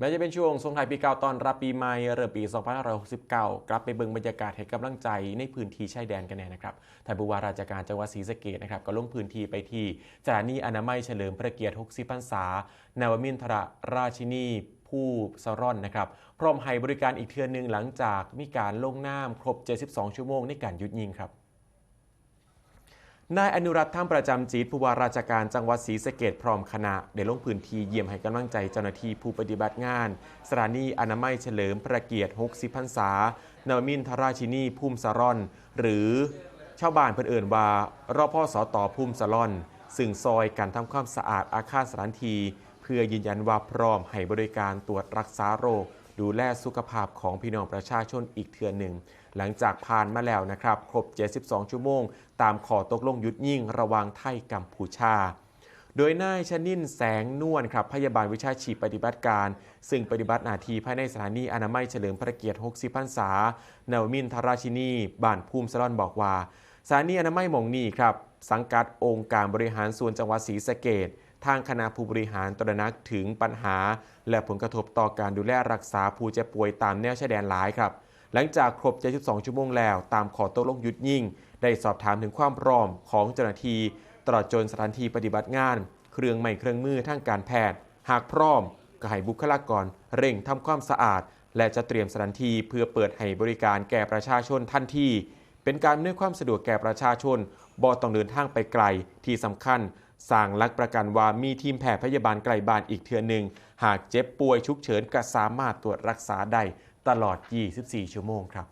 แม้จะเป็นช่วงส่งท้ายปีเก่าตอนรับปีใหม่เริ่มปี 2569 กลับไปเบิ่งบรรยากาศให้กำลังใจในพื้นที่ชายแดนกันแน่นะครับท่านผู้ว่าราชการจังหวัดศรีสะเกษนะครับก็ลงพื้นที่ไปที่สถานีอนามัยเฉลิมพระเกียรติ 60 พรรษานวมินทรราชินีผู้สร่อนนะครับพร้อมให้บริการอีกเทือนหนึ่งหลังจากมีการลงน้ำครบ 72 ชั่วโมงในการหยุดยิงครับ นายอนุรัตน์ท่ามประจำจีตผู้ว่าราชการจังหวัดศรีสะเกดพร้อมคณะได้ลงพื้นที่เยี่ยมให้กำลังใจเจ้าหน้าที่ผู้ปฏิบัติงาน สถานีอนามัยเฉลิมพระเกียรติ 60 พรรษา นวมินทราชินีภูมิสารอน หรือชาวบ้านเพิ่นเอิ่นว่ารอพ่อสอต่อภูมิสารอน ซึ่งซอยการทำความสะอาดอาคารสถานที่เพื่อยืนยันว่าพร้อมให้บริการตรวจรักษาโรค ดูแลสุขภาพของพี่น้องประชาชนอีกเทือนหนึ่ง หลังจากผ่านมาแล้วนะครับ ครบ 72 ชั่วโมง ตามขอตกลงยุดยิงระว่างไทยกัมพูชา โดยนายชนินแสงนวลครับ พยาบาลวิชาชีพปฏิบัติการ ซึ่งปฏิบัติหน้าที่ภายในสถานีอนามัยเฉลิมพระเกียรติ 60 พรรษาเนวมินทราชินีบ้านภูมิสลอนบอกว่าสถานีอนามัยมองนีครับสังกัดองค์การบริหารส่วนจังหวัดศรีสะเกด ทางคณะผู้บริหารตระหนักถึงปัญหา และผลกระทบต่อการดูแลรักษาผู้เจ็บป่วยตามแนวชายแดนหลายครับ หลังจากครบ 72 ชั่วโมงแล้ว ตามขอตกลงหยุดยิ่ง ได้สอบถามถึงความพร้อมของเจ้าหน้าที่ตลอดจนสถานที่ปฏิบัติงาน เครื่องไม้เครื่องมือทางการแพทย์ หากพร้อมก็ให้บุคลากร เร่งทำความสะอาด และจะเตรียมสถานที่เพื่อเปิดให้บริการแก่ประชาชนทันทีเป็นการอำนวยความสะดวกแก่ประชาชนบ่ต้องเดินทางไปไกลที่สำคัญ สร้างลักประกันว่ามีทีมแพทย์พยาบาลไกลบ้านอีกเทือหนึ่ง หากเจ็บป่วยฉุกเฉินก็สามารถตรวจรักษาได้ตลอด 24 ชั่วโมงครับ